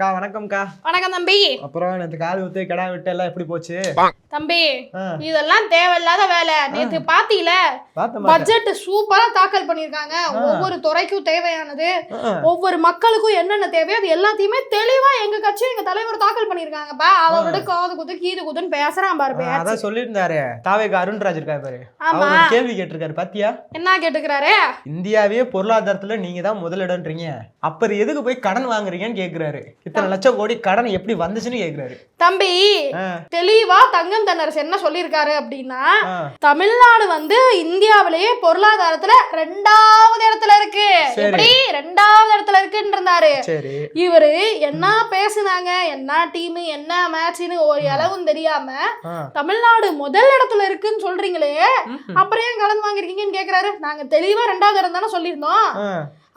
அக்கா வணக்கம்க்கா. வணக்கம் தம்பி. அப்புறம் நேற்று காது ஊத்து கிடா விட்டு எல்லாம் எப்படி போச்சு? தம்பி இதெல்லாம் தேவையில்லாத வேலை. நேத்து பாத்தீல. பட்ஜெட் சூப்பரா தாக்கல் பண்ணிருக்காங்க ஒவ்வொரு துறைக்கும் தேவையானது. ஒவ்வொரு மக்களுக்கும் என்னென்ன தேவையோ அது எல்லாத்தையுமே தெளிவா எங்க கட்சி எங்க தலைவர் தாக்கல் பண்ணிருக்காங்கப்பா அவரோட காது குத்து கீது குத்துன்னு பேசுறான் பாரு பேச்சு. அதான் சொல்லியிருந்தாரு. தாவேக்கு அருண்ராஜ் இருக்காரு பாரு. ஆமா. கேள்வி கேட்டிருக்காரு பாத்தியா? என்ன கேட்டுக்கிறாரு? இந்தியாவே பொருளாதாரத்துல நீங்க தான் முதலிடம்ன்றீங்க அப்புறம் எதுக்கு போய் கடன் வாங்குறீங்கன்னு கேக்குறாரு. இத்தனை லட்சம் கோடி கடன் எப்படி வந்துச்சுன்னு கேக்குறாரு. தம்பி தெளிவா தங்கம் தென்னரசு என்ன சொல்லியிருக்காரு அப்படின்னா தமிழ்நாடு வந்து இந்தியாவிலேயே பொருளாதாரத்துல ரெண்டாவது இடத்துல இருக்கு. எப்படி? ரெண்டாவது இடத்துல இருக்குன்னு இருந்தாரு. சரி. இவரு என்ன பேசுனாங்க? என்ன டீம் என்ன மேட்ச்னு ஒரு அளவும் தெரியாம தமிழ்நாடு முதல் இடத்துல இருக்குன்னு சொல்றீங்களே. அப்புறம் ஏன் கலந்து வாங்கிருக்கீங்கன்னு கேக்குறாரு? நாங்க தெளிவா ரெண்டாவது இடம் தானே சொல்லியிருந்தோம்.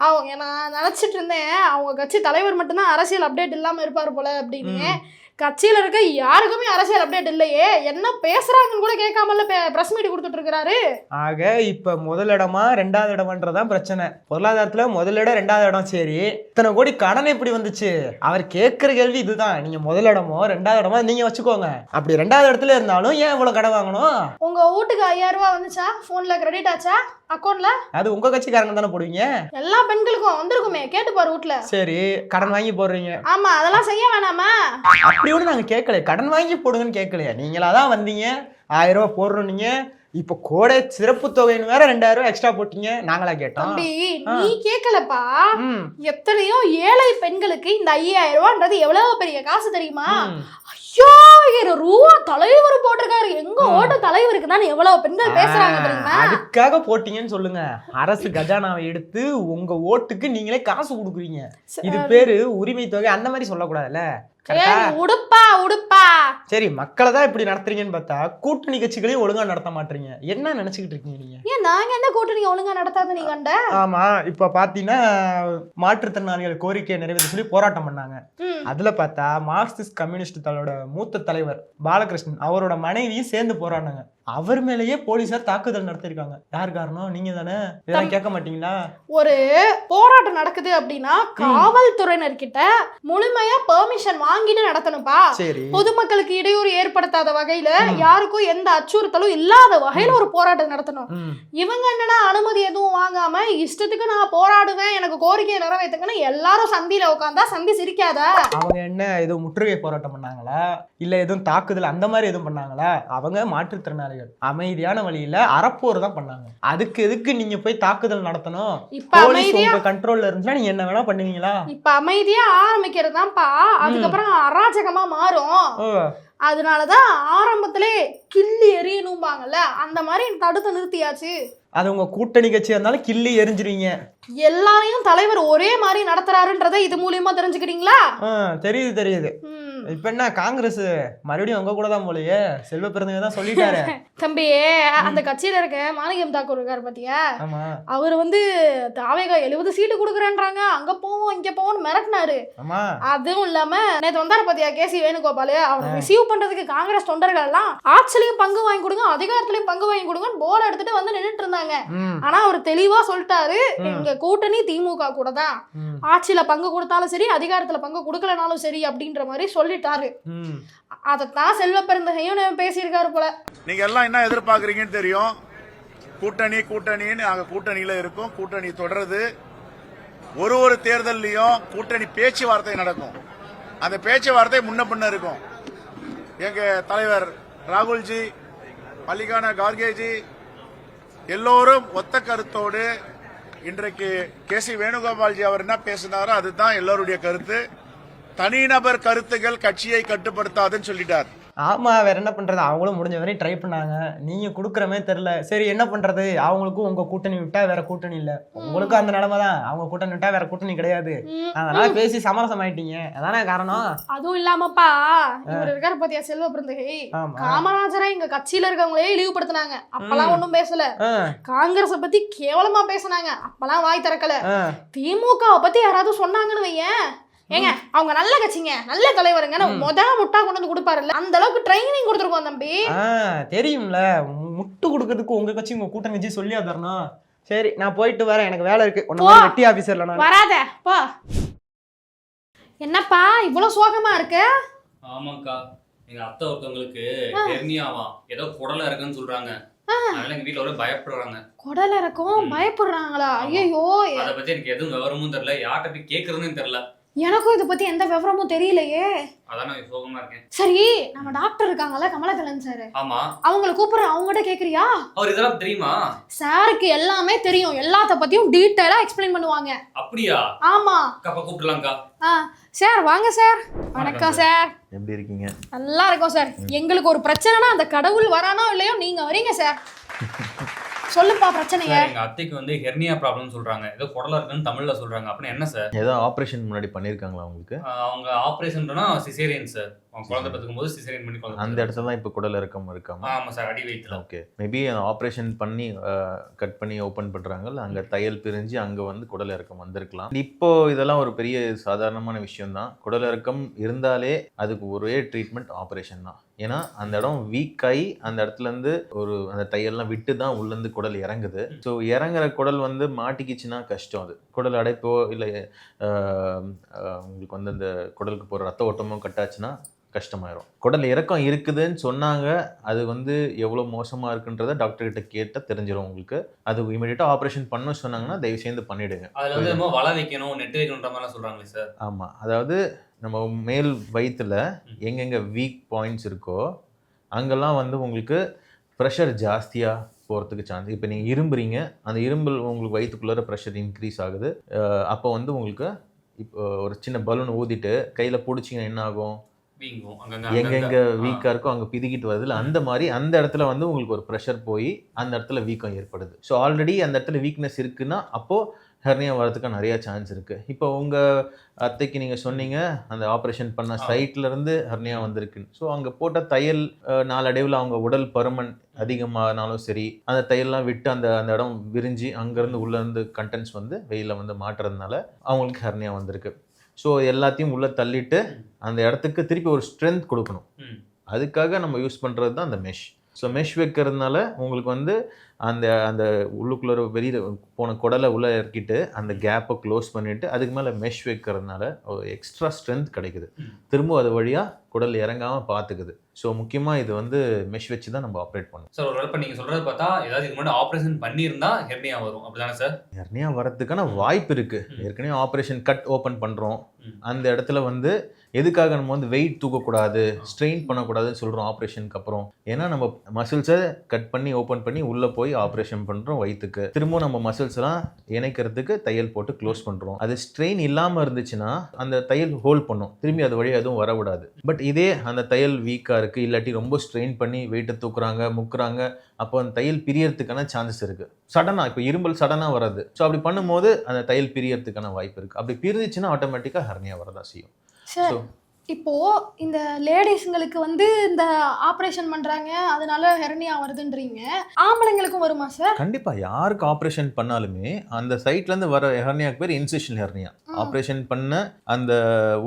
அவங்க நான் நினைச்சிட்டு இருந்தேன் அவங்க கட்சி தலைவர் மட்டும்தான் அரசியல் அப்டேட் இல்லாம இருப்பார் போல அப்படின்னு. கட்சியில இருக்க யாருக்குமே அரசியல் அப்டேட் இல்லையே. என்ன பேசுறாங்கன்னு கூட கேட்காமல பிரஸ் மீட் கொடுத்துட்டு இருக்காரு ஆக இப்ப முதலிடமா ரெண்டாவது இடமான்றதான் பிரச்சனை. பொருளாதாரத்துல முதலிடம் ரெண்டாவது இடம் சரி. இத்தனை கோடி கடன் எப்படி வந்துச்சு. அவர் கேட்கிற கேள்வி இதுதான். நீங்க முதலிடமோ ரெண்டாவது இடமோ நீங்க வச்சுக்கோங்க. அப்படி ரெண்டாவது இடத்துல இருந்தாலும் ஏன் இவ்வளவு கடன் வாங்கணும்? உங்க வீட்டுக்கு ஐயாயிரம் ரூபாய் வந்துச்சா? போன்ல கிரெடிட் ஆச்சா? அக்கௌண்ட்ல அது உங்க கட்சிக்காரங்க தானே போடுவீங்க? எல்லா பெண்களுக்கும் வந்திருக்குமே. கேட்டு பாரு வீட்ல சரி கடன் வாங்கி போடுறீங்க. ஆமா அதெல்லாம் செய்ய வேணாமா? அப்படி ஒண்ணு நாங்க கேட்கல கடன் வாங்கி போடுங்கன்னு கேட்கலையா. நீங்களா தான் வந்தீங்க. ஆயிரம் ரூபாய் போடுறோம் நீங்க இப்ப கோடை சிறப்பு தொகைன்னு வேற ரெண்டாயிரம் ரூபாய் எக்ஸ்ட்ரா போட்டீங்க. நாங்களா கேட்டோம். நீ கேட்கலப்பா. எத்தனையோ ஏழை பெண்களுக்கு இந்த ஐயாயிரம் ரூபான்றது எவ்வளவு பெரிய காசு தெரியுமா. ஐயாயிரம் ரூபா தலைவர் போட்டிருக்காரு. எங்க ஓட்ட தலைவருக்கு தான் எவ்வளவு பெண்கள் பேசுறாங்க தெரியுமா? அதுக்காக போட்டீங்கன்னு சொல்லுங்க. அரசு கஜானாவை எடுத்து உங்க ஓட்டுக்கு நீங்களே காசு கொடுக்குறீங்க. இது பேரு உரிமை தொகை அந்த மாதிரி சொல்லக்கூடாதுல்ல. உடுப்பா உடுப்பா. சரி மக்களை தான் இப்படி நடத்துறீங்கன்னு பார்த்தா கூட்டணி கட்சிகளையும் ஒழுங்கா நடத்த மாட்டீங்க. என்ன நினைச்சுக்கிட்டு இருக்கீங்க நீங்க? ஏன் நாங்க என்ன கூட்டணி ஒழுங்கா நடத்தாத நீ கண்ட? ஆமா இப்ப பாத்தீங்கன்னா மாற்றுத்திறனாளிகள் கோரிக்கையை நிறைவேற்ற சொல்லி போராட்டம் பண்ணாங்க. அதுல பார்த்தா மார்க்சிஸ்ட் கம்யூனிஸ்ட் தளோட மூத்த தலைவர் பாலகிருஷ்ணன் அவரோட மனைவியும் சேர்ந்து போராடினாங்க. அவர் மேலேயே போலீசார் தாக்குதல் நடத்திருக்காங்க யார் காரணம்? நீங்க தானே? இதெல்லாம் கேட்க மாட்டீங்களா? ஒரு போராட்டம் நடக்குது அப்படின்னா காவல்துறையினர்கிட்ட முழுமையா பெர்மிஷன் வாங்கிட்டு நடத்தணும்ப்பா. சரி. பொதுமக்களுக்கு இடையூறு ஏற்படுத்தாத வகையில யாருக்கும் எந்த அச்சுறுத்தலும் இல்லாத வகையில ஒரு போராட்டம் நடத்தணும். இவங்க என்னடா அனுமதி எதுவும் வாங்காம இஷ்டத்துக்கு நான் போராடுவேன் எனக்கு கோரிக்கையை நிறைவேற்றுங்கன்னு எல்லாரும் சந்தியில உட்காந்தா சந்தி சிரிக்காதா. அவங்க என்ன எதுவும் முற்றுகை போராட்டம் பண்ணாங்களா? இல்ல எதுவும் தாக்குதல் அந்த மாதிரி எதுவும் பண்ணாங்களா? அவங்க மாற்றுத்திறனாளிகள் அமைதியான வழியில அறப்போர் தான் பண்ணாங்க. அதுக்கு எதுக்கு நீங்க போய் தாக்குதல் நடத்தணும்? இப்ப போலீஸ் அமைதியா உங்க கண்ட்ரோல்ல இருந்துச்சுன்னா நீங்க என்ன வேணா பண்ணுவீங்களா? இப்ப அமைதியா ஆரம்பிக்கிறது தான்ப்பா அதுக்கப்புறம் அராஜகமா மாறும். அதனாலதான் ஆரம்பத்திலே கிள்ளி எறியணும்பாங்கல்ல. அந்த மாதிரி தடுத்து நிறுத்தியாச்சு. அது உங்க கூட்டணி கட்சியா இருந்தாலும் கிள்ளி எரிஞ்சிருவீங்க எல்லாரையும் தலைவர் ஒரே மாதிரி நடத்துறாருன்றதை இது மூலியமா தெரிஞ்சுக்கிறீங்களா? தெரியுது தெரியுது. இப்ப என்ன காங்கிரஸ் மறுபடியும் உங்க கூட தான் போலயே? செல்வ பிறந்தவங்க தான் சொல்லிட்டாரு. தம்பி அந்த கட்சியில இருக்க மாணிக்கம் தாக்கூர் இருக்காரு பாத்தியா? அவர் வந்து தாவேகா எழுபது சீட்டு கொடுக்குறேன்றாங்க. அங்க போவோம் இங்க போவோம்னு மிரட்டினாரு. அதுவும் இல்லாம நேத்து வந்தாரு பாத்தியா கேசி வேணுகோபால்? அவரை ரிசீவ் பண்றதுக்கு காங்கிரஸ் தொண்டர்கள் எல்லாம் ஆட்சிலையும் பங்கு வாங்கி கொடுங்க அதிகாரத்திலையும் பங்கு வாங்கி கொடுங்கன்னு போர்டு எடுத்துட்டு வந்து நின்னுட்டு இருந்தாங்க ஆனா அவர் தெளிவா சொல்லிட்டாரு. எங்க கூட்டணி திமுக கூட தான். ஆட்சியில பங்கு கொடுத்தாலும் சரி அதிகாரத்துல பங்கு கொடுக்கலனாலும் சரி அப்படின்ற மாதிரி சொல்லிட்டாரு. ம். அதைத்தான் செல்வ பெருந்தகையும் பேசியிருக்காரு போல. நீங்க எல்லாம் என்ன எதிர்பார்க்கறீங்கன்னு தெரியும். கூட்டணி கூட்டணின்னு நாங்க கூட்டணியில இருக்கோம். கூட்டணி தொடருது. ஒரு ஒரு தேர்தல்லையும் கூட்டணி பேச்சுவார்த்தை நடக்கும். அந்த பேச்சுவார்த்தை முன்ன பின்ன இருக்கும். எங்க தலைவர் ராகுல்ஜி மல்லிகானா கார்கேஜி எல்லோரும் ஒத்த கருத்தோடு இன்றைக்கு கே சி வேணுகோபால்ஜி அவர் என்ன பேசினாரோ அதுதான் எல்லோருடைய கருத்து. தனிநபர் கருத்துகள் கட்சியை கட்டுப்படுத்தாதுன்னு சொல்லிட்டார். ஆமா வேற என்ன பண்றது? அவங்களும் முடிஞ்ச வரையும் ட்ரை பண்ணாங்க. நீங்க குடுக்கற மாதிரி தெரியல. சரி என்ன பண்றது? அவங்களுக்கும் உங்க கூட்டணி விட்டா வேற கூட்டணி இல்ல. உங்களுக்கும் அந்த நிலைமை தான். அவங்க கூட்டணி விட்டா வேற கூட்டணி கிடையாது. அதனால பேசி சமரசம் ஆயிட்டீங்க அதானே காரணம்? அதுவும் இல்லாமப்பா இவர் இருக்காரு பாத்தியா செல்வ பெருந்தகை ஆமா. காமராஜரை எங்க கட்சியில இருக்கவங்களே இழிவுபடுத்தினாங்க. அப்பெல்லாம் ஒண்ணும் பேசல. காங்கிரஸ பத்தி கேவலமா பேசுனாங்க. அப்பெல்லாம் வாய் திறக்கல. ஆ. திமுகவை பத்தி யாராவது சொன்னாங்கன்னு வையேன். ஏங்க அவங்க நல்ல கட்சிங்க. நல்ல தலைவருங்க. முத முட்டா கொண்டு வந்து கொடுப்பாருல்ல. அந்த அளவுக்கு ட்ரைனிங் கொடுத்துருக்கோம் தம்பி. ஆ, தெரியும்ல. முட்டு கொடுக்கறதுக்கு உங்க கட்சி உங்க கூட்டணி கட்சி சொல்லியா தரணும். சரி நான் போயிட்டு வரேன். எனக்கு வேலை இருக்கு. உன்ன வெட்டி ஆபீசர்ல நான். வராத. போ. என்னப்பா இவ்வளோ சோகமா இருக்க? ஆமாக்கா. எங்க அத்தை ஒருத்தவங்களுக்கு ஹெர்னியாவா. ஏதோ குடல இருக்குன்னு சொல்றாங்க. அதனால எங்க வீட்ல ஒரே பயப்படுறாங்க. குடல இருக்கும். பயப்படுறாங்களா. ஐயோ அத பத்தி எனக்கு எதுவும் விவரமும் தெரியல. யார்கிட்ட போய் கேக்குறதுன்னு தெரியல. எனக்கும் இதை பத்தி எந்த விவரமும் தெரியலையே. அதான் நான் சோகமா இருக்கேன். சரி நம்ம டாக்டர் இருக்காங்கல்ல கமலக்கலன் சார் ஆமா. அவங்கள கூப்பிடுறேன் அவங்ககிட்ட கேக்குறியா? அவர் இதெல்லாம் தெரியுமா? சாருக்கு எல்லாமே தெரியும். எல்லாத்த பத்தியும் டீட்டெயிலா எக்ஸ்பிளைன் பண்ணுவாங்க. அப்படியா? ஆமா. அப்ப கூப்பிடலாம்க்கா. ஆ சார் வாங்க சார் வணக்கம் சார் எப்படி இருக்கீங்க? நல்லா இருக்கோம் சார் எங்களுக்கு ஒரு பிரச்சனைனா அந்த கடவுள் வரானோ இல்லையோ நீங்க வரீங்க சார் சொல்லுப்பா பிரச்சனைய. எங்க அத்தைக்கு வந்து ஹெர்னியா ப்ராப்ளம் சொல்றாங்க. ஏதோ குடல இருக்குன்னு தமிழ்ல சொல்றாங்க. அப்படின்னா என்ன சார்? ஏதோ ஆப்ரேஷன் முன்னாடி பண்ணியிருக்காங்களா உங்களுக்கு? அவங்க ஆபரேஷன்னா சிசேரியன் சார். அவங்க குழந்தை பெற்றுக்கும் போது சிசேரியன் பண்ணி குழந்தை அந்த இடத்துல தான் இப்போ குடல் இறக்கம் இருக்காமா? ஆமா சார் அடி வயிற்றுல ஓகே மேபி ஆப்ரேஷன் பண்ணி கட் பண்ணி ஓப்பன் பண்ணுறாங்கல்ல அங்கே தையல் பிரிஞ்சு அங்கே வந்து குடல் இறக்கம் வந்திருக்கலாம். இப்போ இதெல்லாம் ஒரு பெரிய சாதாரணமான விஷயம் தான் குடல் இறக்கம் இருந்தாலே அதுக்கு ஒரே ட்ரீட்மெண்ட் ஆப்ரேஷன் தான். ஏன்னா அந்த இடம் வீக் ஆகி அந்த இடத்துல இருந்து ஒரு அந்த தையல்லாம் விட்டு தான் உள்ளேருந்து குடல் இறங்குது. ஸோ இறங்குற குடல் வந்து மாட்டிக்கிச்சுன்னா கஷ்டம் அது. குடல் அடைப்போ இல்லை உங்களுக்கு வந்து அந்த குடலுக்கு போகிற ரத்த ஓட்டமோ கட்டாச்சுன்னா கஷ்டமாயிரும். குடல் இறக்கம் இருக்குதுன்னு சொன்னாங்க. அது வந்து எவ்வளோ மோசமாக இருக்குன்றத டாக்டர் கிட்ட கேட்டால் தெரிஞ்சிடும் உங்களுக்கு. அது இமீடியட்டாக ஆப்ரேஷன் பண்ண சொன்னாங்கன்னா தயவு செய்து பண்ணிடுங்க. அதுல வந்து வலை வைக்கணும் நெட் வைக்கணுன்ற மாதிரிலாம் சொல்றாங்களே சார். ஆமாம் அதாவது நம்ம மேல் வயிற்றுல எங்கெங்கே வீக் பாயிண்ட்ஸ் இருக்கோ அங்கெல்லாம் வந்து உங்களுக்கு ப்ரெஷர் ஜாஸ்தியாக போகிறதுக்கு சான்ஸ் இப்போ நீங்கள் இரும்புறீங்க அந்த இரும்பல் உங்களுக்கு வயிற்றுக்குள்ளார ப்ரெஷர் இன்க்ரீஸ் ஆகுது. அப்போ வந்து உங்களுக்கு இப்போ ஒரு சின்ன பலூன் ஊதிட்டு கையில் பிடிச்சிங்கன்னா என்ன ஆகும்? எங்கெங்க. வீக்காக இருக்கோ அங்கே பிதிக்கிட்டு வருதுல அந்த மாதிரி அந்த இடத்துல வந்து உங்களுக்கு ஒரு ப்ரெஷர் போய் அந்த இடத்துல வீக்கம் ஏற்படுது. ஸோ ஆல்ரெடி அந்த இடத்துல வீக்னஸ் இருக்குன்னா அப்போது ஹெர்னியா வரதுக்கு நிறைய சான்ஸ் இருக்குது இப்போ உங்கள் அத்தைக்கு நீங்கள் சொன்னீங்க அந்த ஆப்ரேஷன் பண்ண ஆ. சைட்ல இருந்து ஹெர்னியா வந்திருக்குன்னு. ஸோ அங்கே போட்ட தையல் நாளடைவில் அவங்க உடல் பருமன் அதிகமானாலும் சரி அந்த தையல்லாம் விட்டு அந்த அந்த இடம் விரிஞ்சு அங்கேருந்து உள்ளேருந்து கண்டென்ட்ஸ் வந்து வெயிலில் வந்து மாட்டுறதுனால அவங்களுக்கு ஹெர்னியா வந்திருக்கு. ஸோ எல்லாத்தையும் உள்ளே தள்ளிட்டு அந்த இடத்துக்கு திருப்பி ஒரு ஸ்ட்ரென்த் கொடுக்கணும். அதுக்காக நம்ம யூஸ் பண்ணுறது தான் அந்த மெஷ் ஸோ மெஷ் வைக்கிறதுனால உங்களுக்கு வந்து அந்த அந்த உள்ளுக்குள்ளே வெளியில் போன குடலை உள்ளே இறக்கிட்டு அந்த கேப்பை க்ளோஸ் பண்ணிவிட்டு அதுக்கு மேலே மெஷ் வைக்கிறதுனால ஒரு எக்ஸ்ட்ரா ஸ்ட்ரென்த் கிடைக்குது ம். திரும்ப அது வழியாக குடல் இறங்காமல் பார்த்துக்குது ஸோ முக்கியமாக இது வந்து மெஷ் வச்சு தான் நம்ம ஆப்ரேட் பண்ணணும் சார் ஒரு இப்போ நீங்க சொல்றது பார்த்தா ஏதாவது இதுக்கு முன்னாடி ஆபரேஷன் பண்ணியிருந்தா ஹெர்னியா வரும் அப்படிதானே சார் ஹெர்னியா வரதுக்கான வாய்ப்பு இருக்குது. ஏற்கனவே ஆப்ரேஷன் கட் ஓப்பன் பண்ணுறோம். அந்த இடத்துல வந்து எதுக்காக நம்ம வந்து வெயிட் தூக்கக்கூடாது ஸ்ட்ரெயின் பண்ணக்கூடாதுன்னு சொல்கிறோம் ஆப்ரேஷனுக்கு அப்புறம்? ஏன்னா நம்ம மசில்ஸை கட் பண்ணி ஓப்பன் பண்ணி உள்ளே போய் ஆப்ரேஷன் பண்ணுறோம் வயிற்றுக்கு திரும்பவும் நம்ம மசில்ஸ்லாம் இணைக்கிறதுக்கு தையல் போட்டு க்ளோஸ் பண்ணுறோம் அது ஸ்ட்ரெயின் இல்லாமல் இருந்துச்சுன்னா அந்த தையல் ஹோல்ட் பண்ணும். திரும்பி அது வழி எதுவும் வரவிடாது பட் இதே அந்த தையல் வீக்காக இருக்குது இல்லாட்டி ரொம்ப ஸ்ட்ரெயின் பண்ணி வெயிட்டை தூக்குறாங்க முக்குறாங்க அப்போ அந்த தையல் பிரியறதுக்கான சான்சஸ் இருக்குது சடனாக இப்போ இரும்பல் சடனாக வராது. ஸோ அப்படி பண்ணும்போது அந்த தையல் பிரியறதுக்கான வாய்ப்பு இருக்குது அப்படி பிரிஞ்சிச்சுன்னா ஆட்டோமேட்டிக்காக ஹர்னியா வரதா செய்யும். சார் இப்போ இந்த லேடிஸ்ங்களுக்கு வந்து இந்த ஆபரேஷன் பண்றாங்க அதனால ஹெர்னியா வருதுன்றீங்க. ஆம்பளைங்களுக்கும் வருமா சார் கண்டிப்பாக யாருக்கு ஆப்ரேஷன் பண்ணாலுமே அந்த சைட்லேருந்து வர ஹெர்னியாக்கு பேர் இன்சிஷன் ஹெர்னியா. ஆப்ரேஷன் பண்ண அந்த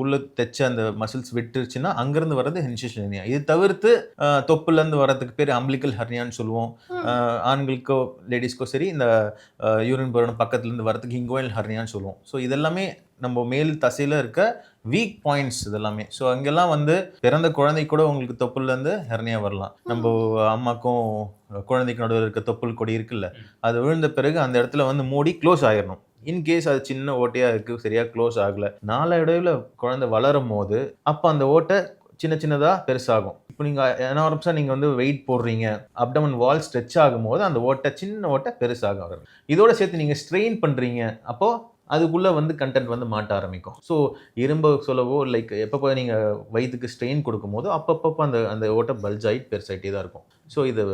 உள்ள தைச்ச அந்த மசில்ஸ் விட்டுருச்சுன்னா அங்கேருந்து வர்றது இன்சிஷன் ஹெர்னியா. இது தவிர்த்து அஹ், தொப்புலேருந்து வரதுக்கு பேர் அம்பிளிக்கல் ஹெர்னியான்னு சொல்லுவோம். ஆண்களுக்கோ லேடிஸ்க்கோ சரி இந்த யூரின் பரோன பக்கத்துலேருந்து வரதுக்கு இங்கோயில் ஹெர்னியான்னு சொல்லுவோம். ஸோ இதெல்லாமே நம்ம மேல் தசையில் இருக்க வீக் பாயிண்ட்ஸ் இதெல்லாமே. ஸோ அங்கெல்லாம் வந்து பிறந்த குழந்தை கூட உங்களுக்கு தொப்புலேருந்து ஹெர்னியா வரலாம். நம்ம அம்மாக்கும் குழந்தைக்கு நடுவில் இருக்க தொப்புள் கொடி இருக்குல்ல அது விழுந்த பிறகு அந்த இடத்துல வந்து மூடி க்ளோஸ் ஆயிடணும் இன்கேஸ் அது சின்ன ஓட்டையாக இருக்குது சரியாக க்ளோஸ் ஆகலை நாளடைவில் குழந்தை வளரும் போது அப்போ அந்த ஓட்டை சின்ன சின்னதாக பெருசாகும். இப்போ நீங்கள் எனாரம்ஸாக நீங்கள் வந்து வெயிட் போடுறீங்க அப்டமன் வால் ஸ்ட்ரெச் ஆகும்போது அந்த ஓட்டை சின்ன ஓட்டை பெருசாக வரும். இதோட சேர்த்து நீங்கள் ஸ்ட்ரெயின் பண்ணுறீங்க அப்போது அதுக்குள்ளே வந்து கண்டென்ட் வந்து மாட்ட ஆரம்பிக்கும். ஸோ இரும்பு சொல்லவோ லைக் எப்பப்போ நீங்கள் வயிற்றுக்கு ஸ்ட்ரெயின் கொடுக்கும்போது அப்பப்போ அந்த அந்த ஓட்டை பல்ஜ் ஆகிட்டு பெருசாகிட்டே தான் இருக்கும். ஸோ இது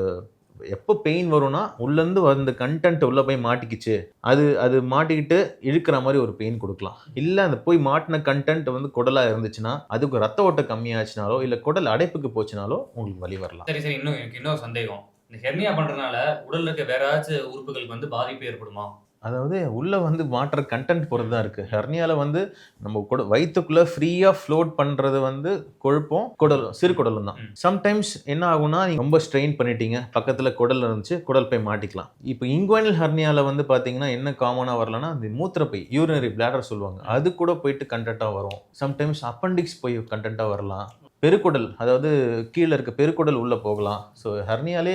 எப்போ பெயின் வரும்னா உள்ளேருந்து வந்த கண்டென்ட் உள்ளே போய் மாட்டிக்கிச்சு. அது அது மாட்டிக்கிட்டு இழுக்கிற மாதிரி ஒரு பெயின் கொடுக்கலாம். இல்லை அந்த போய் மாட்டின கண்டென்ட் வந்து குடலாக இருந்துச்சுன்னா அதுக்கு ரத்த ஓட்டம் கம்மியாச்சுனாலோ இல்லை குடல் அடைப்புக்கு போச்சுனாலோ உங்களுக்கு வலி வரலாம். சரி சரி. இன்னும் எனக்கு இன்னொரு சந்தேகம். இந்த ஹெர்னியா பண்ணுறதுனால உடலில் இருக்க வேற ஏதாச்சும் உறுப்புகளுக்கு வந்து பாதிப்பு ஏற்படுமா? அதாவது உள்ள வந்து வாட்டர் கண்டென்ட் பொறுத்து தான் இருக்கு. ஹெர்னியால வந்து நம்ம குட வயிற்றுக்குள்ள ஃப்ரீயா ஃப்ளோட் பண்றது வந்து கொழுப்பும் குடலும் சிறு குடலும் தான். சம்டைம்ஸ் என்ன ஆகும்னா நீங்க ரொம்ப ஸ்ட்ரெயின் பண்ணிட்டீங்க. பக்கத்துல குடல் இருந்துச்சு குடல் போய் மாட்டிக்கலாம். இப்போ இங்குவனல் ஹெர்னியால வந்து பாத்தீங்கன்னா என்ன காமனா வரலன்னா அந்த மூத்திரப்பை யூரினரி பிளாடர் சொல்லுவாங்க. அது கூட போயிட்டு கண்டென்ட்டா வரும். சம்டைம்ஸ் அப்பண்டிக்ஸ் போய் கண்டென்ட்டா வரலாம். பெருக்குடல் அதாவது கீழே இருக்க பெருக்குடல் உள்ள போகலாம். ஸோ ஹெர்னியாலே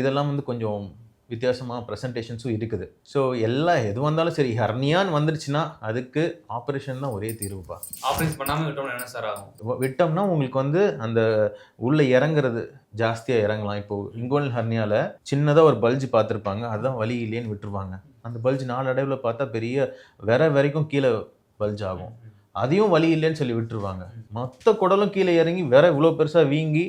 இதெல்லாம் வந்து கொஞ்சம் வித்தியாசமாக ப்ரெசன்டேஷன்ஸும் இருக்குது. ஸோ எல்லா எது வந்தாலும் சரி ஹர்னியான்னு வந்துருச்சுன்னா அதுக்கு ஆப்ரேஷன் தான் ஒரே தீர்வுப்பா. ஆப்ரேஷன் பண்ணாம விட்டோம்னா என்ன சார் ஆகும்? விட்டோம்னா உங்களுக்கு வந்து அந்த உள்ள இறங்குறது ஜாஸ்தியாக இறங்கலாம். இப்போ இங்கோனல் ஹர்னியால சின்னதாக ஒரு பல்ஜ் பார்த்துருப்பாங்க. அதுதான் வலி இல்லைன்னு விட்டுருவாங்க. அந்த பல்ஜ் நாளடைவில் பார்த்தா பெரிய விர வரைக்கும் கீழே பல்ஜ் ஆகும். அதையும் வலி இல்லைன்னு சொல்லி விட்டுருவாங்க. மொத்த குடலும் கீழே இறங்கி விர இவ்வளோ பெருசாக வீங்கி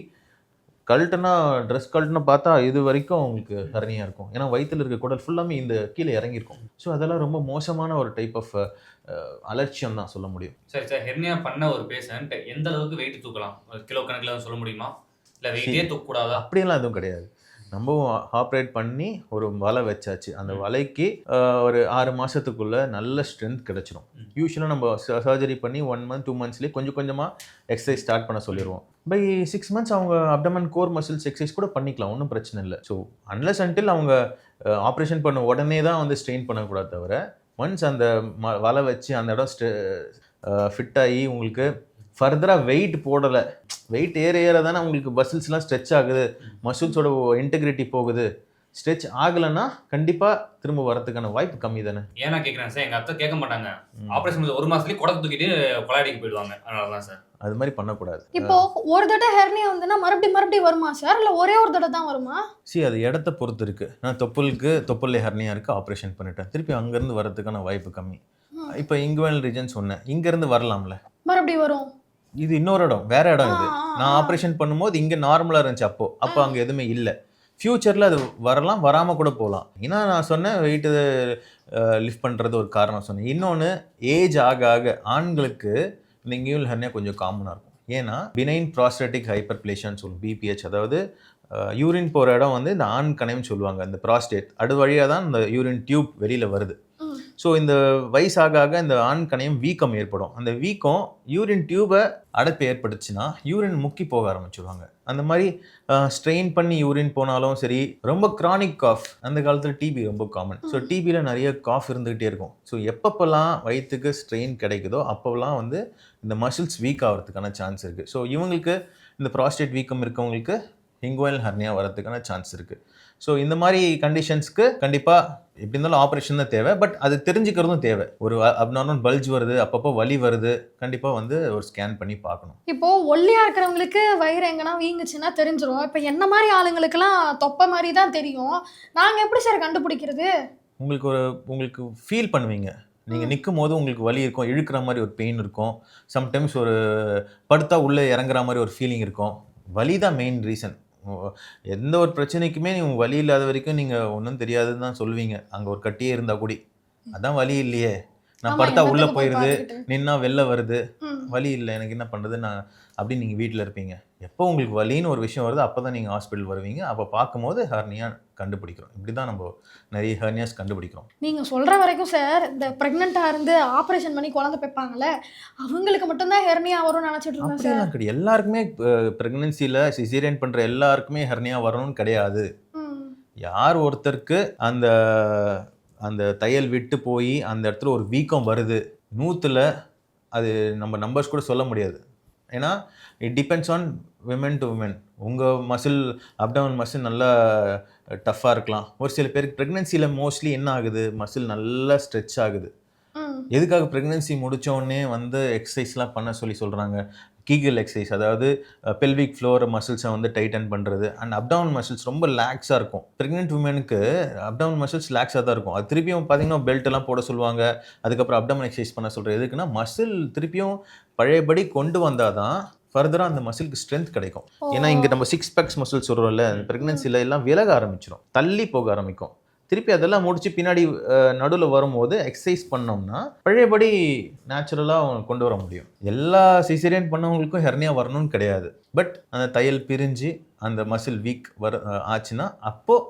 கழட்டுனா ட்ரெஸ் கழட்டுனா பார்த்தா இது வரைக்கும் உங்களுக்கு ஹரணியாக இருக்கும். ஏன்னா வயித்துல இருக்க குடல் ஃபுல்லாமே இந்த கீழே இறங்கியிருக்கும். ஸோ அதெல்லாம் ரொம்ப மோசமான ஒரு டைப் ஆஃப் அலட்சியம் தான் சொல்ல முடியும். சரி சார். ஹெர்னியா பண்ண ஒரு பேஷண்ட் எந்த அளவுக்கு வெயிட் தூக்கலாம்? கிலோ கணக்குல சொல்ல முடியுமா? இல்ல வெயிட்டே தூக்க கூடாதா அப்படியெல்லாம் எதுவும் கிடையாது. நம்ம ஆப்ரேட் பண்ணி ஒரு வலை வச்சாச்சு. அந்த வலைக்கு ஒரு ஆறு மாசத்துக்குள்ள நல்ல ஸ்ட்ரென்த் கிடைச்சிரும். யூஸ்வலாக நம்ம சர்ஜரி பண்ணி ஒன் மந்த் டூ மந்த்ஸ்லேயே கொஞ்சம் கொஞ்சமாக எக்ஸசைஸ் ஸ்டார்ட் பண்ண சொல்லிடுவோம் பை சிக்ஸ் மந்த்ஸ் அவங்க அப்டமன் கோர் மசில்ஸ் எக்ஸசைஸ் கூட பண்ணிக்கலாம். ஒன்றும் பிரச்சனை இல்லை. ஸோ அன்லஸ் அன்டில் அவங்க ஆப்ரேஷன் பண்ண உடனே தான் வந்து ஸ்ட்ரெயின் பண்ணக்கூடாது தவிர ஒன்ஸ் அந்த ம வலை வச்சு அந்த இடம் ஃபிட் ஆகி உங்களுக்கு ஃபர்தராக வெயிட் போடலை. வெயிட் ஏற ஏற தானே உங்களுக்கு மசில்ஸ்லாம் ஸ்ட்ரெச் ஆகுது. மசில்ஸோட இன்டெகிரிட்டி போகுது. ஸ்ட்ரெச் ஆகலைன்னா கண்டிப்பாக திரும்ப வரதுக்கான வாய்ப்பு கம்மி தானே. ஏன்னா கேக்குறேன் சார்? எங்க அத்தை கேட்க மாட்டாங்க. ஆப்ரேஷன் ஒரு மாசத்துலயே குடத்தை தூக்கிட்டு கொலாடிக்கு போயிடுவாங்க. அதனாலதான் சார். அது மாதிரி பண்ணக்கூடாது. இப்போ ஒரு தடவை ஹெர்னியா வந்துன்னா மறுபடியும் மறுபடியும் வருமா சார்? இல்ல ஒரே ஒரு தடவை தான் வருமா? சி அது இடத்த பொறுத்து இருக்கு. நான் தொப்புளுக்கு தொப்புள் ஹெர்னியா இருக்கு ஆப்ரேஷன் பண்ணிட்டேன். திருப்பி அங்கேருந்து வரதுக்கான வாய்ப்பு கம்மி. இப்போ இங்குவல் ரீஜன் சொன்னேன். இங்கேருந்து வரலாம்ல. மறுபடியும் வரும். இது இன்னொரு இடம் வேற இடம் இது. நான். ஆப்ரேஷன் பண்ணும்போது இங்கே நார்மலாக இருந்துச்சு அப்போ. அப்போ அங்கே எதுவுமே இல்லை. ஃப்யூச்சரில் அது வரலாம் வராமல் கூட போகலாம் ஏன்னா நான் சொன்னேன் வெயிட்டு லிஃப்ட் பண்ணுறது ஒரு காரணம் சொன்னேன். இன்னொன்று ஏஜ் ஆக ஆக ஆண்களுக்கு இந்த இங்கியூல் ஹெர்னியா கொஞ்சம் காமனாக இருக்கும். ஏன்னா பினைன் ப்ராஸ்டட்டிக் ஹைப்பர்பிளேஷன் சொல்லும் பிபிஹெச் அதாவது யூரின் போகிற இடம் வந்து இந்த ஆண் கணைன்னு சொல்லுவாங்க இந்த ப்ராஸ்டேட் அது வழியாக தான் இந்த யூரின் டியூப் வெளியில் வருது. ஸோ இந்த வயசாக ஆக இந்த ஆண் கணையம் வீக்கம் ஏற்படும். அந்த வீக்கம் யூரின் டியூபை அடைப்பு ஏற்பட்டுச்சுன்னா யூரின் முக்கி போக ஆரம்பிச்சிடுவாங்க அந்த மாதிரி ஸ்ட்ரெயின் பண்ணி யூரின் போனாலும் சரி ரொம்ப கிரானிக் காஃப் அந்த காலத்தில் டிபி ரொம்ப காமன் ஸோ டிபியில் நிறைய காஃப் இருந்துகிட்டே இருக்கும். ஸோ எப்பப்பெல்லாம் வயிற்றுக்கு ஸ்ட்ரெயின் கிடைக்குதோ அப்போல்லாம் வந்து இந்த மசில்ஸ் வீக் ஆகிறதுக்கான சான்ஸ் இருக்குது ஸோ இவங்களுக்கு இந்த ப்ராஸ்டேட் வீக்கம் இருக்கவங்களுக்கு ஹிங்குவல் ஹர்னியா வரதுக்கான சான்ஸ் இருக்குது ஸோ இந்த மாதிரி கண்டிஷன்ஸ்க்கு கண்டிப்பாக எப்படி இருந்தாலும் ஆப்ரேஷன் தான் தேவை. பட் அது தெரிஞ்சுக்கிறதும் தேவை. ஒரு அப்நார்மல் பல்ஜ் வருது அப்பப்போ வலி வருது கண்டிப்பாக வந்து ஒரு ஸ்கேன் பண்ணி பார்க்கணும். இப்போ ஒல்லியா இருக்கிறவங்களுக்கு வயிறு எங்கன்னா வீங்குச்சுன்னா தெரிஞ்சிரும். இப்போ என்ன மாதிரி ஆளுங்களுக்கெல்லாம் தொப்பை மாதிரி தான் தெரியும். நாங்க எப்படி சார் கண்டுபிடிக்கிறது? உங்களுக்கு ஒரு உங்களுக்கு ஃபீல் பண்ணுவீங்க. நீங்கள் நிற்கும் போது உங்களுக்கு வலி இருக்கும் இழுக்கிற மாதிரி ஒரு பெயின் இருக்கும். சம்டைம்ஸ் ஒரு படுத்தா உள்ளே இறங்குற மாதிரி ஒரு ஃபீலிங் இருக்கும். வலி தான் மெயின் ரீசன் எந்த ஒரு பிரச்சனைக்குமே நீங்கள் வழி இல்லாத வரைக்கும் நீங்கள் ஒன்றும் தெரியாதுன்னு தான் சொல்லுவீங்க அங்கே ஒரு கட்டியே இருந்தால் கூடி. அதான் வலி இல்லையே. நான் படுத்தா உள்ளே என்னத்துக்கு போய் போயிடுது பார்த்துக்கிட்டு? நின்னா வெளில வருது. வலி இல்லை எனக்கு என்ன பண்ணுறது நான் அப்படி நீங்கள் வீட்டில் இருப்பீங்க. எப்போ உங்களுக்கு வலின்னு ஒரு விஷயம் வருது அப்போ தான் நீங்கள் ஹாஸ்பிட்டல் வருவீங்க. அப்போ பார்க்கும்போது ஹர்னியா கண்டுபிடிக்கிறோம். இப்படி தான் நம்ம நிறைய ஹர்னியாஸ் கண்டுபிடிக்கிறோம். நீங்க சொல்ற வரைக்கும் சார் இந்த பிரெக்னெண்டா இருந்து ஆபரேஷன் பண்ணி குழந்தை பெப்பாங்கல்ல அவங்களுக்கு மட்டும்தான் ஹெர்னியா வரும்னு நினைச்சிட்டு இருந்தேன் சார். கிடையாது. எல்லாருக்குமே ப்ரெக்னென்சியில் சிசேரியன் பண்ணுற எல்லாருக்குமே ஹர்னியா வரணும்னு கிடையாது. யார் ஒருத்தருக்கு அந்த அந்த தையல் விட்டு போய் அந்த இடத்துல ஒரு வீக்கம் வருது. நூற்றில் அது நம்ம நம்பர்ஸ் கூட சொல்ல முடியாது. ஏன்னா it depends on women to women உங்கள் மசில் அப்டவுன் மசில் நல்லா டஃப்பாக இருக்கலாம். ஒரு சில பேருக்கு ப்ரெக்னென்சியில் மோஸ்ட்லி என்ன ஆகுது? மசில் நல்லா ஸ்ட்ரெச் ஆகுது. எதுக்காக ப்ரெக்னென்சி உடனே வந்து எக்ஸசைஸ்லாம் பண்ண சொல்லி சொல்கிறாங்க கீகிள் எக்ஸசைஸ் அதாவது பெல்விக் ஃப்ளோர் மசில்ஸை வந்து டைட்டன் பண்ணுறது அண்ட் அப்டவுன் மசில்ஸ் ரொம்ப லேக்ஸாக இருக்கும். ப்ரெக்னென்ட் உமனுக்கு அப்டவுன் மசில்ஸ் லேக்ஸாக தான் இருக்கும். அது திருப்பியும் பார்த்தீங்கன்னா பெல்ட் எல்லாம் போட சொல்லுவாங்க. அதுக்கப்புறம் அப்டவுன் எக்ஸசைஸ் பண்ண சொல்கிறது எதுக்குன்னா மசில் திருப்பியும் பழையபடி கொண்டு வந்தால் தான் ஃபர்தராக அந்த மசிலுக்கு ஸ்ட்ரென்த் கிடைக்கும். ஏன்னா இங்கே நம்ம சிக்ஸ் பேக்ஸ் மசில் சொல்கிறோம்ல ப்ரெக்னென்சியில் எல்லாம் விலக ஆரம்பிச்சிடும் தள்ளி போக ஆரம்பிக்கும். திருப்பி அதெல்லாம் முடிச்சு பின்னாடி நடுவில் வரும்போது எக்ஸசைஸ் பண்ணோம்னா பழையபடி நேச்சுரலாக கொண்டு வர முடியும். எல்லா சிசேரியன் பண்ணவங்களுக்கும் ஹெர்னியா வரணும்னு கிடையாது. பட் அந்த தையல் பிரிஞ்சு அந்த மசில் வீக் வர ஆச்சுன்னா அப்போது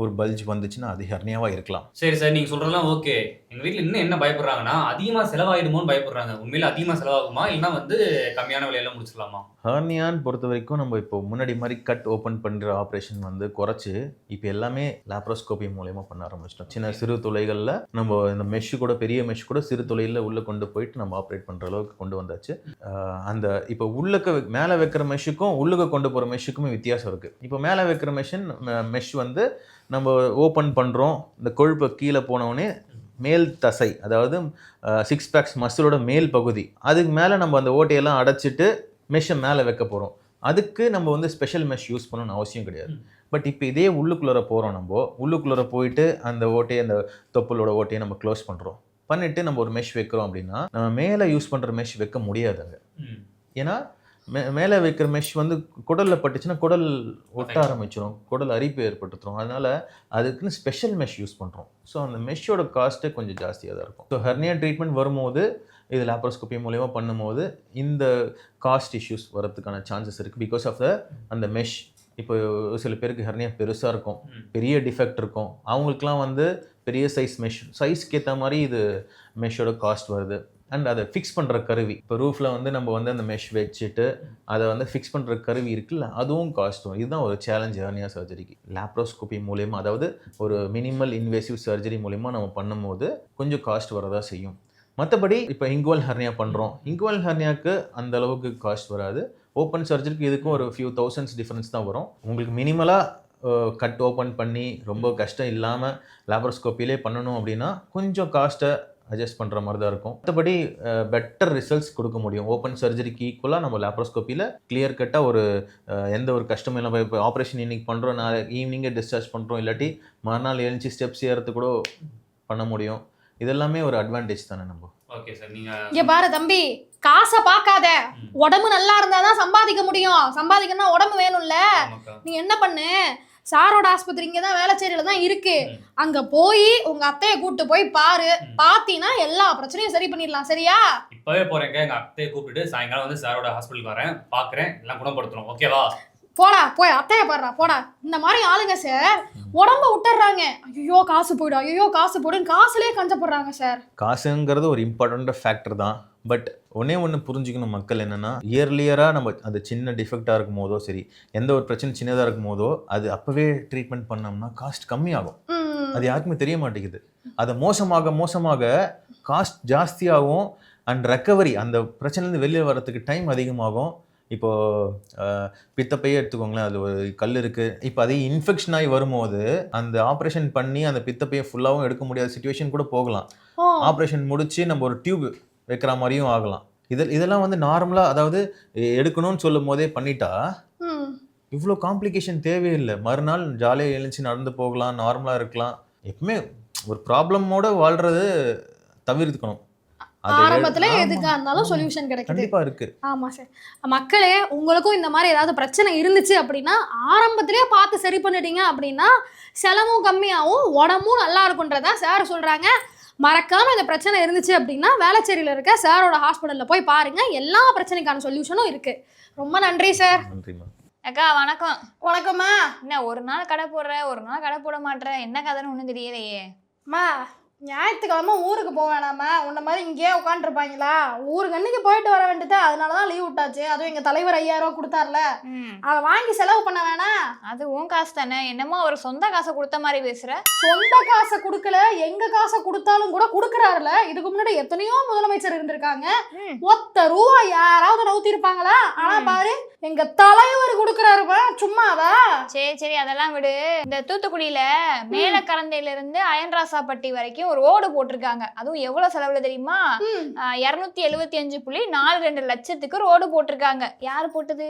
ஒரு பல்ஜ் வந்துச்சுன்னா அது ஹெர்னியாவாக இருக்கலாம். சரி சார் நீங்கள் சொல்கிறலாம் ஓகே எங்க வீட்ல இன்னும் என்ன பயப்படுறாங்கன்னா அதிகமா செலவாயிடுமோன்னு பயப்படுறாங்க. உண்மையில அதிகமா செலவாகுமா? இல்லைன்னா வந்து கம்மியான விலையில முடிச்சுக்கலாமா ஹர்னியான்னு பொறுத்த வரைக்கும் நம்ம இப்போ முன்னாடி மாதிரி கட் ஓப்பன் பண்ணுற ஆப்ரேஷன் வந்து குறைச்சி இப்போ எல்லாமே லாப்ரோஸ்கோபி மூலயமா பண்ண ஆரம்பிச்சிட்டோம். சின்ன சிறு துளைகளில் நம்ம இந்த மெஷ் கூட பெரிய மெஷ் கூட சிறு துளையில் உள்ளே கொண்டு போயிட்டு நம்ம ஆப்ரேட் பண்ணுற அளவுக்கு கொண்டு வந்தாச்சு. அந்த இப்போ உள்ளக்க மேலே வைக்கிற மெஷ்ஷுக்கும் உள்ளுக்க கொண்டு போகிற மெஷ்ஷுக்குமே வித்தியாசம் இருக்குது இப்போ மேலே வைக்கிற மெஷின் மெஷ் வந்து நம்ம ஓப்பன் பண்ணுறோம் இந்த கொழுப்பை கீழே போனவுடனே மேல் தசை அதாவது சிக்ஸ் பேக்ஸ் மசிலோட மேல் பகுதி. அதுக்கு மேலே நம்ம அந்த ஓட்டையெல்லாம் அடைச்சிட்டு மெஷ்ஷை மேலே வைக்க போகிறோம் அதுக்கு நம்ம வந்து ஸ்பெஷல் மெஷ் யூஸ் பண்ணணும்னு அவசியம் கிடையாது. பட் இப்போ இதே உள்ளுக்குள்ளே போகிறோம் நம்ம உள்ளுக்குள்ளே போயிட்டு அந்த ஓட்டையை அந்த தொப்புளோட ஓட்டையை நம்ம க்ளோஸ் பண்ணுறோம் பண்ணிவிட்டு நம்ம ஒரு மெஷ் வைக்கிறோம் அப்படின்னா நம்ம மேலே யூஸ் பண்ணுற மெஷ் வைக்க முடியாது அங்கே. ஏன்னா மே மேலே வைக்கிற மெஷ் வந்து குடலில் பட்டுச்சுன்னா குடல் ஒட்ட ஆரம்பிச்சிடும் குடல் அரிப்பு ஏற்படுத்துரும் அதனால அதுக்குன்னு ஸ்பெஷல் மெஷ் யூஸ் பண்ணுறோம் ஸோ அந்த மெஷ்ஷோட காஸ்ட்டே கொஞ்சம் ஜாஸ்தியாக தான் இருக்கும். ஸோ ஹெர்னியா ட்ரீட்மெண்ட் வரும்போது இது லாப்ரோஸ்கோபி மூலயமா பண்ணும்போது இந்த காஸ்ட் இஷ்யூஸ் வரதுக்கான சான்சஸ் இருக்குது பிகாஸ் ஆஃப் த அந்த மெஷ் இப்போ சில பேருக்கு ஹெர்னியா பெருசாக இருக்கும். பெரிய டிஃபெக்ட் இருக்கும். அவங்களுக்குலாம் வந்து பெரிய சைஸ் மெஷ் சைஸ்க்கு ஏற்ற மாதிரி இது மெஷ்ஷோட காஸ்ட் வருது. அண்ட் அதை ஃபிக்ஸ் பண்ணுற கருவி. இப்போ ரூஃபில் வந்து நம்ம வந்து அந்த மெஷ் வச்சுட்டு அதை வந்து ஃபிக்ஸ் பண்ணுற கருவி இருக்குல்ல அதுவும் காஸ்ட் வரும் இதுதான் ஒரு சேலஞ்ச் ஹர்னியா சர்ஜரிக்கு லேப்ரோஸ்கோபி மூலயமா அதாவது ஒரு மினிமல் இன்வேசிவ் சர்ஜரி மூலயமா நம்ம பண்ணும்போது கொஞ்சம் காஸ்ட் வரதா செய்யும். மற்றபடி இப்போ இங்குவல் ஹர்னியா பண்ணுறோம் இங்குவல் ஹர்னியாவுக்கு அந்த அளவுக்கு காஸ்ட் வராது. ஓப்பன் சர்ஜரிக்கு இதுக்கும் ஒரு ஃபியூ தௌசண்ட்ஸ் டிஃப்ரென்ஸ் தான் வரும். உங்களுக்கு மினிமலாக கட் ஓப்பன் பண்ணி ரொம்ப கஷ்டம் இல்லாமல் லேப்ரோஸ்கோப்பிலே பண்ணணும் அப்படின்னா கொஞ்சம் காஸ்ட்டை அட்ஜஸ்ட் பண்ணுற மாதிரி தான் இருக்கும் மற்றபடி பெட்டர் ரிசல்ட்ஸ் கொடுக்க முடியும். ஓப்பன் சர்ஜரிக்கு ஈக்குவலாக நம்ம லேப்ரோஸ்கோப்பியில் கிளியர் கட்டாக ஒரு எந்த ஒரு கஷ்டமும் இல்லாமல் இப்போ ஆப்ரேஷன் இன்னைக்கு பண்ணுறோம் நாளை ஈவினிங்கே டிஸ்சார்ஜ் பண்ணுறோம் இல்லாட்டி மறுநாள் எழுந்துச்சு ஸ்டெப்ஸ் ஏறது கூட பண்ண முடியும். இதெல்லாமே ஒரு அட்வான்டேஜ் தானே நம்ம? ஓகே சார் நீங்க இங்க பாரு தம்பி காசை பார்க்காத. உடம்பு நல்லா இருந்தாதான் சம்பாதிக்க முடியும். சம்பாதிக்கணும்னா உடம்பு வேணும்ல. நீ என்ன பண்ணு? சாரோட ஆஸ்பத்திரி இங்க தான் வேளச்சேரியில தான் இருக்கு. அங்க போய் உங்க அத்தைய கூட்டு போய் பாரு. ம். பாத்தீங்கன்னா எல்லா பிரச்சனையும் சரி பண்ணிடலாம். சரியா? இப்பவே போறேங்க. எங்க அத்தையை கூப்பிட்டுட்டு சாயங்காலம் வந்து சாரோட ஹாஸ்பிட்டலுக்கு வரேன். பாக்குறேன். எல்லாம் குணப்படுத்தணும். ஓகேவா போடா போய் அத்தைய பாடுறா போடா. இந்த மாதிரி ஆளுங்க சார் உடம்ப விட்டுறாங்க ஐயோ காசு போயிடும் ஐயோ காசு போயிடும் காசுலயே கஞ்சப்படுறாங்க சார். காசுங்கிறது ஒரு இம்பார்ட்டண்ட் ஃபேக்டர் தான். பட் ஒன்னே ஒன்று புரிஞ்சுக்கணும் மக்கள் என்னென்னா இயர்லியராக நம்ம அது சின்ன டிஃபெக்டாக இருக்கும் போதோ சரி எந்த ஒரு பிரச்சனை சின்னதாக இருக்கும் போதோ அது அப்போவே ட்ரீட்மெண்ட் பண்ணோம்னா காஸ்ட் கம்மியாகும். அது யாருக்குமே தெரிய மாட்டேங்குது. அது மோசமாக மோசமாக காஸ்ட் ஜாஸ்தியாகும் அண்ட் ரெக்கவரி அந்த பிரச்சனைலேருந்து வெளியே வர்றதுக்கு டைம் அதிகமாகும். இப்போ அஹ், பித்தப்பையே எடுத்துக்கோங்களேன் அது ஒரு கல் இருக்கு. இப்போ அதே இன்ஃபெக்ஷன் ஆகி வரும்போது அந்த ஆப்ரேஷன் பண்ணி அந்த பித்தப்பையை ஃபுல்லாகவும் எடுக்க முடியாத சுச்சுவேஷன் கூட போகலாம். ஆப்ரேஷன் முடிச்சு நம்ம ஒரு டியூப் வைக்கிற மாதிரியும் ஆகலாம். இதில் இதெல்லாம் வந்து நார்மலாக அதாவது எடுக்கணும்னு சொல்லும் போதே பண்ணிட்டா. இவ்வளோ காம்ப்ளிகேஷன் தேவையில்லை. மறுநாள் ஜாலியாக எழுந்துச்சு நடந்து போகலாம் நார்மலாக இருக்கலாம். எப்பவுமே ஒரு ப்ராப்ளமோட வாழ்றது தவிர்த்துக்கணும். ஆரம்பத்துல. எதுக்கா இருந்தாலும் சொல்யூஷன் கிடைக்குது. இருக்கு. ஆமா சார் மக்களே உங்களுக்கும் இந்த மாதிரி ஏதாவது பிரச்சனை இருந்துச்சு அப்படின்னா ஆரம்பத்திலே பார்த்து சரி பண்ணிட்டீங்க அப்படின்னா செலவும் கம்மியாகும் உடம்பும் நல்லா இருக்குன்றதா சார் சொல்றாங்க. மறக்காம இந்த பிரச்சனை இருந்துச்சு அப்படின்னா வேளச்சேரியில இருக்க சாரோட ஹாஸ்பிட்டல்ல போய் பாருங்க. எல்லா பிரச்சனைக்கான சொல்யூஷனும் இருக்கு. ரொம்ப நன்றி சார் நன்றிம்மா அக்கா வணக்கம். வணக்கம்மா. என்ன ஒரு நாள் கடை போடுற ஒரு நாள் கடை போட மாட்ற என்ன கதைன்னு ஒன்றும் தெரியலையே. அம்மா ஞாயிற்றுக்கிழமை ஊருக்கு போக வேணாமா? உன்ன மாதிரி இங்கேயே உட்காந்துருப்பாங்களா ஊருக்கு அன்னைக்கு போயிட்டு வர வேண்டியது அதனால தான் லீவ் விட்டாச்சு. அதுவும் எங்கள் தலைவர் ஐயாயிரம் ரூபா கொடுத்தார்ல. அதை வாங்கி செலவு பண்ண வேணாம். அது உன் காசு தானே. என்னமோ அவர் சொந்த காசை கொடுத்த மாதிரி பேசுற. சொந்த காசை கொடுக்கல. எங்க காசை கொடுத்தாலும் கூட கொடுக்குறாருல. இதுக்கு முன்னாடி எத்தனையோ முதலமைச்சர் இருந்திருக்காங்க. ஒத்த ரூபா யாராவது நவுத்தி இருப்பாங்களா ஆனா. பாரு எங்க தலைவர் கொடுக்குறாருப்பா சும்மாவா? சரி சரி. அதெல்லாம் விடு. இந்த தூத்துக்குடியில மேலக்கரந்தையில இருந்து அயன்ராசாப்பட்டி வரைக்கும் ஒரு ரோடு போட்டிருக்காங்க. அதுவும் எவ்வளவு செலவுல தெரியுமா. இரநூத்தி எழுபத்தி அஞ்சு புள்ளி நாலு ரெண்டு லட்சத்துக்கு ரோடு போட்டிருக்காங்க. யார் போட்டது?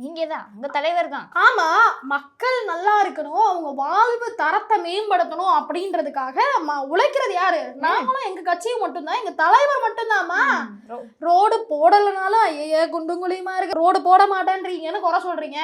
நீங்க தான் உங்க தலைவர் தான். ஆமா மக்கள் நல்லா இருக்கணும். அவங்க வாழ்வு தரத்தை மேம்படுத்தணும் அப்படின்றதுக்காக உழைக்கிறது யாரு? நாமளும் எங்க கட்சியும் மட்டும்தான். எங்க தலைவர் மட்டும்தாம்மா. ரோடு போடலனாலும் ஐயே குண்டுங்குழியுமா இருக்கு. ரோடு போட மாட்டேன்றீங்கன்னு குறை சொல்றீங்க.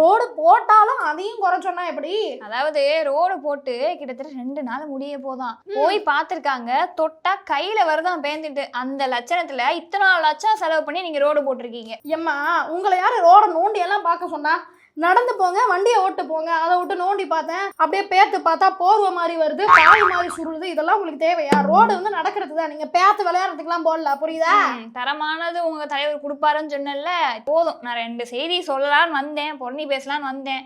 ரோடு போட்டாலும் அதையும் குறை சொன்னா எப்படி? அதாவது ரோடு போட்டு கிட்டத்தட்ட ரெண்டு நாள் முடிய போதாம் போய் பார்த்திருக்காங்க தொட்டா கையில வருதான் பேந்துட்டு. அந்த லட்சணத்துல இத்தனை லட்சம் செலவு பண்ணி நீங்க ரோடு போட்டிருக்கீங்க? எம்மா உங்களை யாரு ரோட நோண்டி எல்லாம் பார்க்க சொன்னா? நடந்து போங்க வண்டியை ஓட்டு போங்க. அதை விட்டு நோண்டி பார்த்தேன். அப்படியே பேத்து பார்த்தா போர்வை மாதிரி வருது காய் மாதிரி சுருளுது. இதெல்லாம் உங்களுக்கு தேவையா? ரோடு வந்து நடக்கிறது தான். நீங்க பேத்து விளையாடுறதுக்குலாம் போடல புரியுதா? தரமானது உங்க தலைவர் கொடுப்பாருன்னு சொன்னல போதும். நான் ரெண்டு செய்தி சொல்லலாம்னு வந்தேன். பொன்னி பேசலாம்னு வந்தேன்.